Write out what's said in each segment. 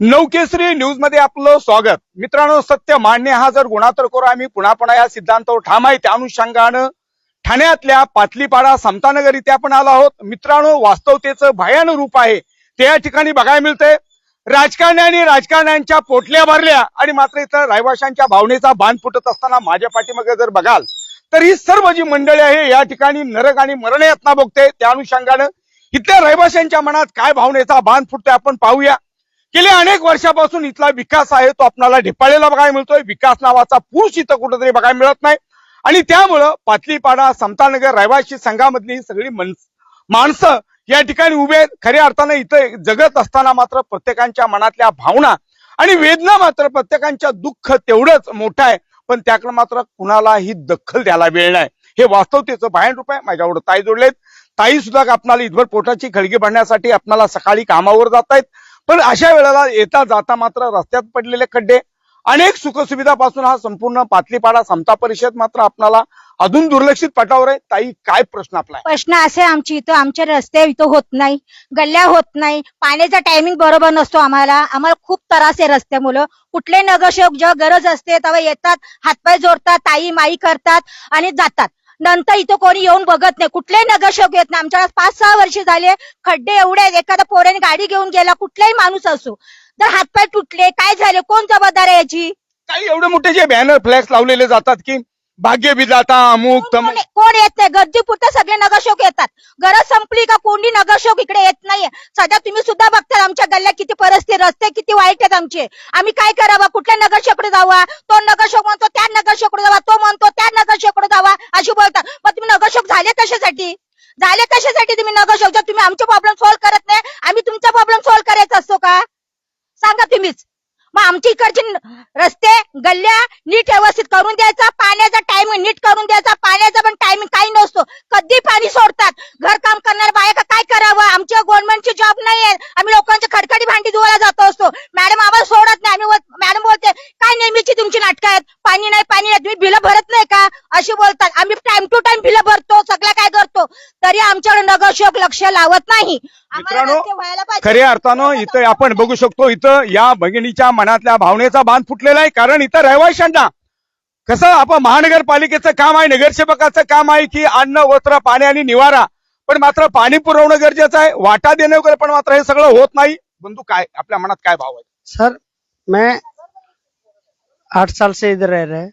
नवकेसरी न्यूजमध्ये आपलं स्वागत. मित्रांनो सत्य मान्य हा जर गुणातर करू आम्ही पुन्हा पुन्हा या सिद्धांतावर ठाम आहे त्या अनुषंगानं ठाण्यातल्या पाटलीपाडा समतानगर इथे आपण आलो आहोत. मित्रांनो वास्तवतेचं भयान रूप आहे. ते या ठिकाणी बघायला मिळतंय. राजकारण्याने राजकारण्यांच्या पोटल्या भरल्या आणि मात्र इथं रहिवाशांच्या भावनेचा बांध फुटत असताना माझ्या पाठीमागे जर बघाल तर ही सर्व जी मंडळी आहे या ठिकाणी नरक आणि मरण यातना बघते त्या अनुषंगानं इथल्या रहिवाशांच्या मनात काय भावनेचा बांध फुटतोय आपण पाहूया. गेली अनेक वर्षापासून इथला विकास आहे तो आपल्याला ढेपाळलेला बघायला मिळतोय. विकास नावाचा पुरुष इथं कुठेतरी बघायला मिळत नाही. आणि त्यामुळं पातलीपाडा समतानगर रहिवासी संघामधली सगळी माणसं या ठिकाणी उभे आहेत. खऱ्या अर्थानं इथं जगत असताना मात्र प्रत्येकांच्या मनातल्या भावना आणि वेदना मात्र प्रत्येकांच्या दुःख तेवढंच मोठं आहे. पण त्याकडे मात्र कुणालाही दखल द्यायला वेळ नाही. हे वास्तवतेचं भयान रूप आहे. माझ्यावर ताई जोडलेत. ताई सुद्धा आपणाला इथभर पोटाची खळगी भरण्यासाठी आपणाला सकाळी कामावर जात आहेत पण अशा वेळेला येता जाता मात्र रस्त्यात पडलेले खड्डे अनेक सुखसुविधापासून हा संपूर्ण पातलीपाडा समता परिषद मात्र आपणाला अजून दुर्लक्षित पटावर आहे. ताई काय प्रश्न आपला प्रश्न असे आमची इथं आमचे रस्ते इथं होत नाही गल्ल्या होत नाही पाण्याचा टायमिंग बरोबर नसतो आम्हाला. आम्हाला खूप त्रास आहे रस्त्यामुळं. कुठले नगरसेवक जेव्हा गरज असते तेव्हा येतात हातपाय जोडतात ताई माई करतात आणि जातात. नंतर इथं कोणी येऊन बघत नाही. कुठलेही नगरसेवक येत नाही. आमच्या पाच सहा वर्ष झाले. खड्डे एवढे आहेत. एखादा पोऱ्याने गाडी घेऊन गेला. कुठलाही माणूस असो. तर हातपाय तुटले. काय झाले? कोण जबाबदार आहे याची? काही एवढे मोठे जे बॅनर फ्लॅक्स लावलेले जातात की भाग्य विधाता अमुक तमुक कोण कोण येत नाही? गर्दीपुरते सगळे नगरसेवक येतात. गरज संपली का कोणी नगरसेवक इकडे येत नाहीये? सध्या तुम्ही सुद्धा बघता आमच्या गल्ल्या किती परिस्थिती रस्ते किती वाईट आहेत आमचे. आम्ही काय करावं? कुठल्या नगरसेवकडे जावा? तो नगरसेवक म्हणतो त्या नगरसेवकडे जावा. तो म्हणतो त्या नगरसेवकडे जावा. अशी बोलतात. मग तुम्ही नगरसेवक झाले कशासाठी? झाले कशासाठी तुम्ही नगरसेवक? तुम्ही आमचे प्रॉब्लेम सॉल्व्ह करत नाही आम्ही तुमचा प्रॉब्लेम सॉल्व्ह करायचा असतो का? सांगा तुम्हीच. मग आमच्या इकडचे रस्ते गल्ल्या नीट व्यवस्थित करून द्यायचा पाण्याचा टायमिंग नीट करून द्यायचा पाण्याचा पण टायमिंग काही नसतो. कधी पाणी सोडतात? घर काम करणाऱ्या बायका काय करावं? आमच्या गव्हर्नमेंटचे जॉब नाही आहे आम्ही लोकांची खडखडी भांडी धुवायला जातो असतो. मॅडम आम्हाला सोडत नाही. आम्ही मॅडम काय नेहमीची तुमची नाटकं आहेत पाणी नाही पाणी नाही तुम्ही बिलं भरत नाही का? अशी बोलतात. आम्ही टाइम टू टाइम बिलं भरतो सगळं काय करतो? तरी आमच्याकडे नगरसेवक लक्ष लावत नाही. आम्हाला मित्रांनो, रस्ते व्हायला पाहिजे. खऱ्या अर्थानं इथं आपण बघू शकतो इथं या भगिनीच्या मनातल्या भावनेचा बांध फुटलेला आहे. कारण इथं रहिवाशांना कसं आपण महानगरपालिकेचं काम आहे नगरसेवकाचं काम आहे की अन्न वस्त्र पाणी आणि निवारा. पण मात्र पाणी पुरवणं गरजेचं आहे. वाटा देणं वगैरे पण मात्र हे सगळं होत नाही. बंधू काय आपल्या मनात काय भाव आहे? सर मैं आठ साल से इधर रह रहे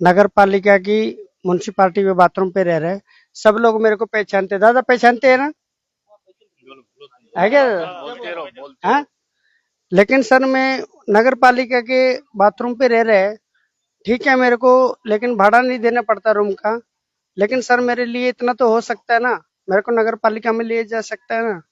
नगर पालिका की म्यूनसिपालिटी में बाथरूम पे रह रहे सब लोग मेरे को पहचानते दादा पहचानते हैं ना? है क्या? हाँ? लेकिन सर, मैं नगर पालिका के बाथरूम पे रह रहे ठीक है मेरे को, लेकिन भाड़ा नहीं देना पड़ता रूम का। लेकिन सर, मेरे लिए इतना तो हो सकता है ना? मेरे को नगर पालिका में लिए जा सकता है ना?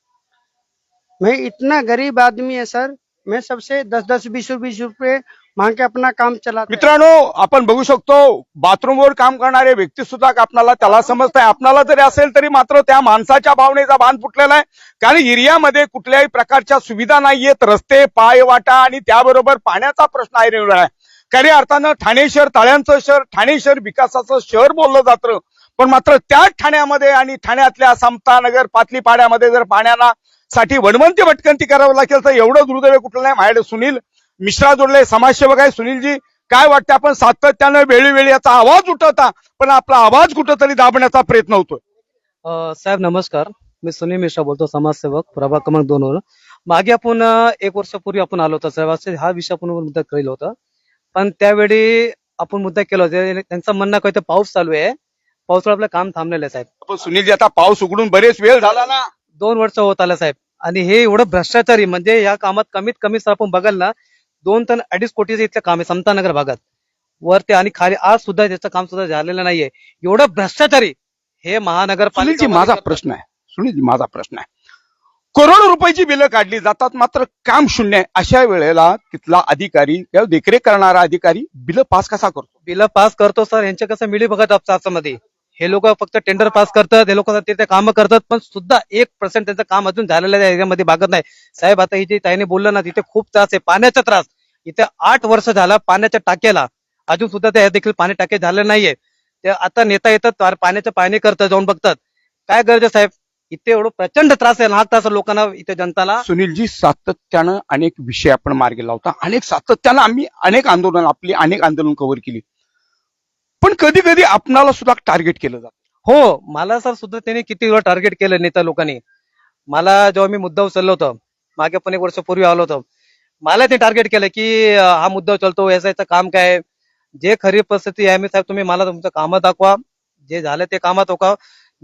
मैं इतना गरीब आदमी है सर। मैं सबसे दस दस, बीस बीस रुपए मांग के अपना काम चला मित्रांनो आपण बघू शकतो बाथरूमवर काम करणारे व्यक्ती सुद्धा आपणाला त्याला समजत आहे आपणाला जरी असेल तरी मात्र त्या माणसाच्या भावनेचा बांध फुटलेला आहे. कारण एरियामध्ये कुठल्याही प्रकारच्या सुविधा नाहीयेत रस्ते पाय वाटा आणि त्याबरोबर पाण्याचा प्रश्न आहे रेवला आहे खऱ्या अर्थानं ठाणे शहर ताळ्यांचं शहर ठाणे शहर विकासाचं शहर बोललं जातं. पण मात्र त्याच ठाण्यामध्ये आणि ठाण्यातल्या समता नगर पातली पाड्यामध्ये जर पाण्याला साठी वणवंती भटकंती करावं लागेल तर एवढं दुर्दैव कुठलं नाही. माझ्याकडे सुनील मिश्रा जोडले समाजसेवक आहे सुनीलजी. काय वाटतं आपण सातत्यानं वेळोवेळी याचा आवाज उठवता पण आपला आवाज कुठंतरी दाबण्याचा प्रयत्न होतोय? साहेब नमस्कार. मी सुनील मिश्रा बोलतो समाजसेवक प्रभाग क्रमांक दोन वर मागे आपण एक वर्षापूर्वी आपण आलो होतो साहेब. हा विषय आपण मुद्दा केला होता. पण त्यावेळी आपण मुद्दा केला होता त्यांचं म्हणणं काय पाऊस चालू आहे. पावसाळा आपलं काम थांबलेलं आहे साहेब. पण सुनीलजी आता पाऊस उघडून बरेच वेळ झाला ना? दोन वर्ष होत आलं साहेब. आणि हे एवढं भ्रष्टाचारी म्हणजे या कामात कमीत कमी सर आपण बघाल ना दोन टन अडीच कोटीचं इथलं काम आहे समतानगर भागात. वरती आणि खाली आज सुद्धा त्याचं काम सुद्धा झालेलं नाहीये. एवढं भ्रष्टाचारी हे महानगरपालिका सुनीलजी माझा प्रश्न आहे. सुनीलजी माझा प्रश्न आहे. करोडो रुपयाची बिलं काढली जातात मात्र काम शून्य आहे. अशा वेळेला तिथला अधिकारी किंवा देखरेख करणारा अधिकारी बिलं पास कसा करतो? बिल पास करतो सर. यांचे कसं मिळी बघत मध्ये हे लोक फक्त टेंडर पास करतात हे लोक तिथे काम करतात पण सुद्धा एक पर्सेंट त्यांचं काम अजून झालेलं आहे एरियामध्ये भागत नाही. साहेब आता ही जे ताईने बोललं ना तिथे खूप त्रास आहे पाण्याचा त्रास. इथे आठ वर्ष झाला पाण्याच्या टाक्याला. अजून सुद्धा त्या देखील पाणी टाके झाले नाहीये. ते आता नेता येतात पाण्याचं पाणी करतात जाऊन बघतात. काय गरज साहेब? इथे एवढं प्रचंड त्रास आहे लहान त्रास लोकांना इथे जनताला. सुनीलजी सातत्यानं अनेक विषय आपण मार्गी लावता. अनेक सातत्यानं आम्ही अनेक आंदोलन आपली अनेक आंदोलन कव्हर केली. पण कधी कधी आपणाला सुद्धा टार्गेट केलं जातं. हो मला सर सुद्धा त्यांनी किती वेळा टार्गेट केलं नेता लोकांनी. मला जेव्हा मी मुद्दा उचललं होतं मागे पण एक वर्षपूर्वी आलो होतो मला ते टार्गेट केलं की हा मुद्दा उचलतो याचं काम काय आहे? जे खरी परिस्थिती आहे मी साहेब तुम्ही मला तुमचं कामं दाखवा. जे झालं ते कामात होका.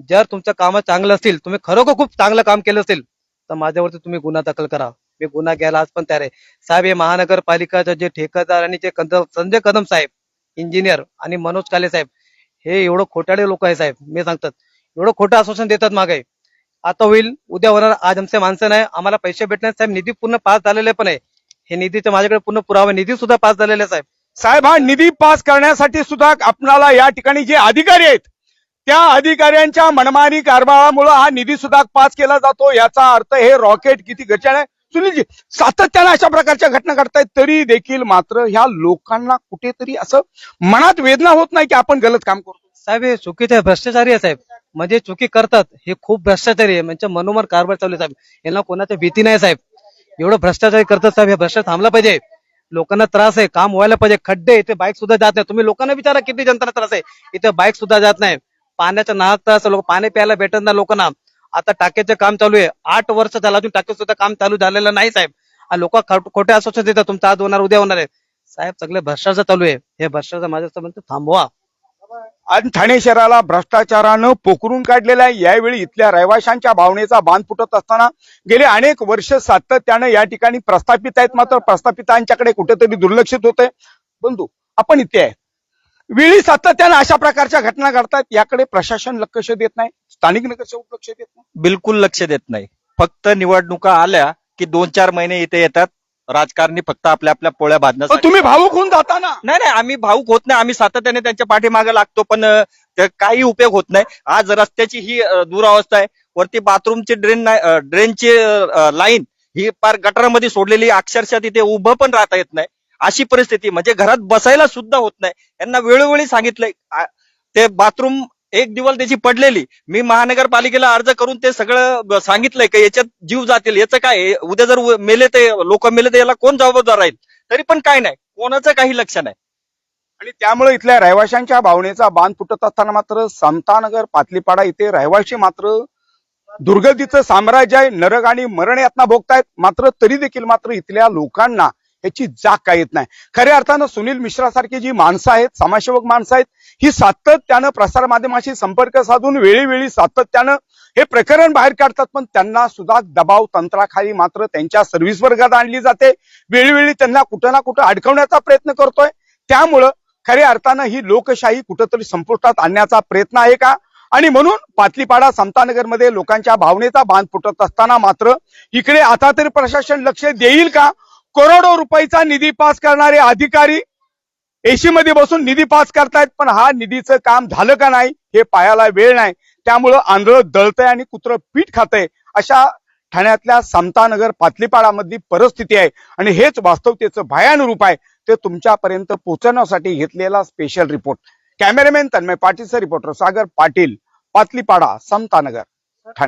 जर तुमचं काम चांगलं असतील तुम्ही खरोखर खूप चांगलं काम केलं असेल तर माझ्यावरती तुम्ही गुन्हा दाखल करा. मी गुन्हा घ्यायला आज पण तयार आहे. साहेब हे महानगरपालिकाचे जे ठेकेदार आणि जे कदम संजय कदम साहेब इंजिनियर आणि मनोज काले साहेब. हे एवढं खोटाडे लोक आहे साहेब मी सांगतात. एवढं खोटं आश्वासन देतात मागे. आता होईल उद्या होणार आज आमचे माणसं नाही आम्हाला पैसे भेटणार साहेब निधी पूर्ण पास झालेले पण आहे. हे निधीचे माझ्याकडे पूर्ण पुरावा निधी सुद्धा पास झालेले आहे, साहेब. साहेब हा निधी पास करण्यासाठी सुद्धा आपणाला या ठिकाणी जे अधिकारी आहेत त्या अधिकाऱ्यांच्या मनमानी कारभारामुळे हा निधी सुद्धा पास केला जातो याचा अर्थ हे रॉकेट किती गचाळ आहे सुनीलजी सातत्यानं अशा प्रकारच्या घटना घडतायत तरी देखील मात्र ह्या लोकांना कुठेतरी असं मनात वेदना होत नाही की आपण गलत काम करतो. साहेब हे चुकीचे भ्रष्टाचारी आहे साहेब. म्हणजे चुकी करतात हे खूप भ्रष्टाचारी आहे. म्हणजे मनोमन कारभार चालू आहे साहेब. यांना कोणाच्या भीती नाही साहेब. एवढं भ्रष्टाचारी करतात साहेब. हे भ्रष्टाचार थांबला पाहिजे. लोकांना त्रास आहे काम व्हायला पाहिजे. खड्डे इथे बाईक सुद्धा जात नाही. तुम्ही लोकांना विचारा किती जनताला त्रास आहे. इथे बाईक सुद्धा जात नाही. पाण्याचा नाहक त्रास लोक पाणी प्यायला भेटत नाही लोकांना. आता टाक्याचं काम चालू आहे. आठ वर्ष झालं अजून टाके सुद्धा काम चालू झालेलं नाही साहेब. लोक खोटे आश्वासन देतात तुमचं आज होणार उद्या होणार आहे. साहेब सगळे भ्रष्टाचार चालू आहे. हे भ्रष्टाचार माझ्या म्हणतो थांबवा. आणि ठाणे शहराला भ्रष्टाचारानं पोखरून काढलेला आहे. यावेळी इथल्या रहिवाशांच्या भावनेचा बांध फुटत असताना गेले अनेक वर्ष सातत्यानं या ठिकाणी प्रस्थापित आहेत. मात्र प्रस्थापितांच्याकडे कुठेतरी दुर्लक्षित होते बंधू आपण इथे आहे. वेळी सातत्यानं अशा प्रकारच्या घटना घडतात याकडे प्रशासन लक्ष देत नाही स्थानिक नगरसेवक लक्ष देत नाही. बिलकुल लक्ष देत नाही. फक्त निवडणुका आल्या की दोन चार महिने इथे येतात राजकारणी फक्त आपल्या आपल्या पोळ्या पण बांधण्यासाठी तुम्ही भावूक होऊन जाता ना नाही नाही आम्ही भाऊक होत नाही आम्ही सातत्याने त्यांच्या पाठीमागे लागतो पण काही उपयोग होत नाही. आज रस्त्याची ही दुरावस्था आहे वरती बाथरूमची ड्रेन ड्रेनची लाईन ही पार गटारामध्ये सोडलेली. अक्षरशः तिथे उभं पण राहता येत नाही. अशी परिस्थिती. म्हणजे घरात बसायला सुद्धा होत नाही. यांना वेळोवेळी सांगितलंय. ते बाथरूम एक दिवस त्याची पडलेली. मी महानगरपालिकेला अर्ज करून ते सगळं सांगितलंय की याच्यात जीव जातील. याचं काय उद्या जर मेले ते लोक मेले तर याला कोण जबाबदार राहील? तरी पण काय नाही. कोणाचं काही लक्ष नाही. आणि त्यामुळे इथल्या रहिवाशांच्या भावनेचा बांध फुटत असताना मात्र समतानगर पातलीपाडा इथे रहिवाशी मात्र दुर्गतीचं साम्राज्य आहे. नरक आणि मरण यातना भोगतायत. मात्र तरी देखील मात्र इथल्या लोकांना याची जाग काय येत नाही. खऱ्या अर्थानं सुनील मिश्रासारखी जी माणसं आहेत समाजसेवक माणसं आहेत ही सातत्यानं प्रसारमाध्यमाशी संपर्क साधून वेळीवेळी सातत्यानं हे प्रकरण बाहेर काढतात. पण त्यांना सुद्धा दबाव तंत्राखाली मात्र त्यांच्या सर्व्हिस वर्गात आणली जाते. वेळोवेळी त्यांना कुठं ना कुठं अडकवण्याचा प्रयत्न करतोय. त्यामुळं खऱ्या अर्थानं ही लोकशाही कुठंतरी संपुष्टात आणण्याचा प्रयत्न आहे का? आणि म्हणून पातलीपाडा समतानगरमध्ये लोकांच्या भावनेचा बांध फुटत असताना मात्र इकडे आता तरी प्रशासन लक्ष देईल का? करोडो रुपयाचा निधी पास करणारे अधिकारी एसी मध्ये बसून निधी पास करतायत पण हा निधीचं काम झालं का नाही हे पायाला वेळ नाही. त्यामुळं आंधळं दळतंय आणि कुत्रं पीठ खातंय अशा ठाण्यातल्या समतानगर पातलीपाडामधली परिस्थिती आहे. आणि हेच वास्तवतेचं भयान रूप आहे. ते तुमच्यापर्यंत पोहोचवण्यासाठी घेतलेला स्पेशल रिपोर्ट कॅमेरामॅन तन्मय पाटीलचा रिपोर्टर सागर पाटील पातलीपाडा समतानगर ठाणे.